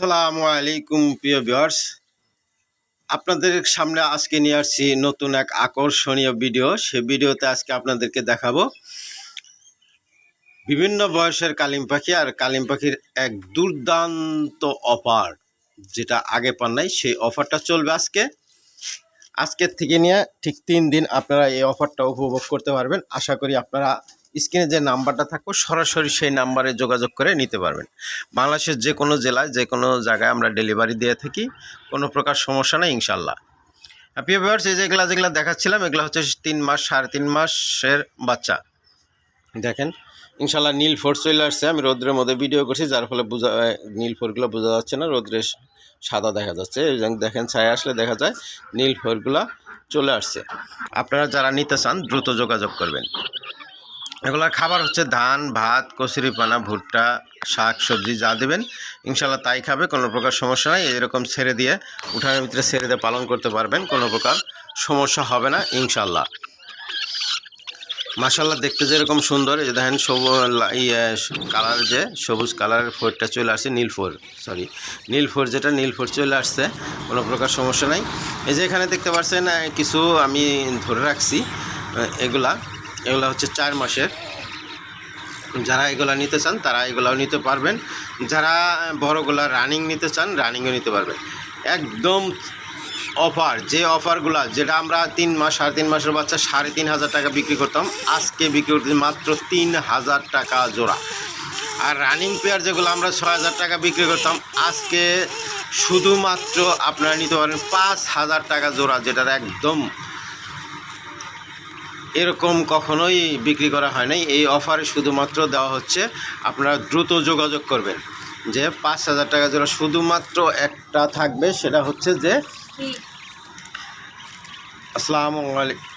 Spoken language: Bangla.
আসসালামু আলাইকুম, প্রিয় ভিউয়ার্স আপনাদের সামনে আজকে নিয়ে আসছি নতুন এক আকর্ষণীয় ভিডিও সে ভিডিওতে আজকে আপনাদেরকে দেখাবো বিভিন্ন বয়সের কালিম পাখি, আর কালিম পাখির এক দুর্দান্ত অফার যেটা আগে পান নাই। সেই অফারটা চলবে আজকে। আজকের থেকে নিয়ে ঠিক তিন দিন আপনারা এই অফারটা উপভোগ করতে পারবেন। আশা করি আপনারা স্ক্রিনে যে নাম্বারটা থাকবে, সরাসরি সেই নাম্বারে যোগাযোগ করে নিতে পারবেন। বাংলাদেশের যে কোনো জেলায়, যে কোনো জায়গায় আমরা ডেলিভারি দিয়ে থাকি, কোনো প্রকার সমস্যা নেই ইনশাল্লাহ প্রিয় ভিউয়ার্স এই যেগুলো যেগুলো দেখাচ্ছিলাম, এগুলো হচ্ছে তিন মাস, সাড়ে তিন মাসের বাচ্চা। দেখেন ইনশাল্লাহ নীল ফোর চলে আসছে। আমি রোদ্রের মধ্যে ভিডিও করছি, যার ফলে বোঝা নীল ফোরগুলো বোঝা যাচ্ছে না, রোদ্রে সাদা দেখা যাচ্ছে। দেখেন, ছায়া আসলে দেখা যায়, নীল ফোরগুলো চলে আসছে। আপনারা যারা নিতে চান, দ্রুত যোগাযোগ করবেন। এগুলোর খাবার হচ্ছে ধান, ভাত কচুরি পানা ভুট্টা, শাক, সবজি, যা দেবেন। ইনশাল্লাহ তাই খাবে, কোনো প্রকার সমস্যা নাই। এরকম ছেড়ে দিয়ে, উঠানের ভিতরে ছেড়ে দিয়ে পালন করতে পারবেন, কোনো প্রকার সমস্যা হবে না ইনশাল্লাহ মাসাল্লাহ দেখতে যেরকম সুন্দর, এই যে দেখেন সবুজ ইয়ে কালার যে, সবুজ কালারের ফোরটা চলে আসছে, নীল ফোর, সরি, নীল ফোর যেটা, নীল ফোর চলে আসছে, কোনো প্রকার সমস্যা নাই। এই যে এখানে দেখতে পাচ্ছেন কিছু আমি ধরে রাখছি এগুলা। এগুলা হচ্ছে চার মাসের। যারা এগুলা নিতে চান, তারা এগুলাও নিতে পারবেন। যারা বড়গুলা রানিং নিতে চান রানিংও নিতে পারবেন। একদম অফার যে অফারগুলা যেটা আমরা তিন মাস, সাড়ে তিন মাসের বাচ্চা সাড়ে তিন হাজার টাকা বিক্রি করতাম, আজকে বিক্রি করতে মাত্র তিন হাজার টাকা জোড়া। আর রানিং পেয়ার যেগুলো আমরা ছয় হাজার টাকা বিক্রি করতাম, আজকে শুধুমাত্র আপনারা নিতে পারেন পাঁচ হাজার টাকা জোড়া, যেটার একদম এরকম কখনোই বিক্রি করা হয় নাই। এই অফারে শুধুমাত্র দেওয়া হচ্ছে আপনারা দ্রুত যোগাযোগ করবেন। যে পাঁচ হাজার টাকা যেটা শুধুমাত্র একটা থাকবে সেটা হচ্ছে যে আসসালামু আলাইকুম।